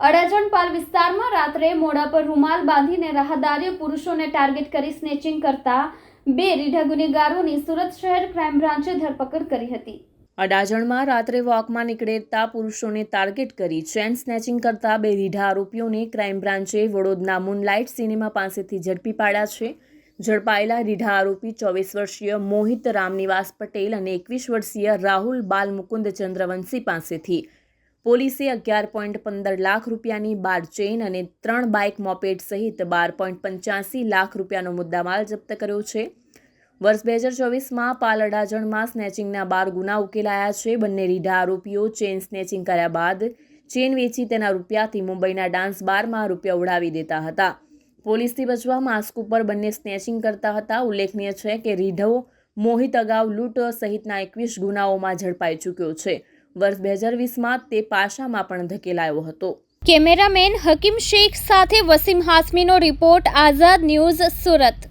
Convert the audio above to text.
અડાજણ પાલ વિસ્તારમાં રાત્રે મોઢા પર રૂમાલ બાંધીને રાહદારીઓ પુરુષોને ટાર્ગેટ કરી સ્નેચિંગ કરતા બે રીઢા ગુનેગારોની સુરત શહેર ક્રાઇમ બ્રાન્ચે ધરપકડ કરી હતી. અડાજણમાં રાત્રે વોકમાં નીકળેતા પુરુષોને ટાર્ગેટ કરી ચેન સ્નેચિંગ કરતા બે રીઢા આરોપીઓને ક્રાઇમ બ્રાન્ચે વડોદના મૂનલાઇટ સિનેમા પાસેથી ઝડપી પાડ્યા છે. ઝડપાયેલા રીઢા આરોપી ચોવીસ વર્ષીય મોહિત રામનિવાસ પટેલ અને એકવીસ વર્ષીય રાહુલ બાલ મુકુંદ ચંદ્રવંશી પાસેથી પોલીસે અગિયાર પોઈન્ટ પંદર લાખ રૂપિયાની બાર ચેઇન અને ત્રણ બાઇક મોપેડ સહિત બાર પોઈન્ટ પંચ્યાસી લાખ રૂપિયાનો મુદ્દામાલ જપ્ત કર્યો છે. વર્ષ બે હજાર ચોવીસમાં પાલ અડાજણમાં સ્નેચિંગના બાર ગુના ઉકેલાયા છે. બંને રીઢા આરોપીઓ ચેઇન સ્નેચિંગ કર્યા બાદ ચેન વેચી તેના રૂપિયાથી મુંબઈના ડાન્સ બારમાં રૂપિયા ઉડાવી દેતા હતા. પોલીસથી બચવા માસ્ક ઉપર બંને સ્નેચિંગ કરતા હતા. ઉલ્લેખનીય છે કે રીઢો, મોહિત અગાઉ લૂંટ સહિતના એકવીસ ગુનાઓમાં ઝડપાઈ ચૂક્યો છે. વર્ષ બે હજાર વીસમાં તે પાશામાં પણ ધકેલાયો હતો. કેમેરામેન હકીમ શેખ સાથે વસીમ હાસમીનો રિપોર્ટ આઝાદ ન્યૂઝ સુરત.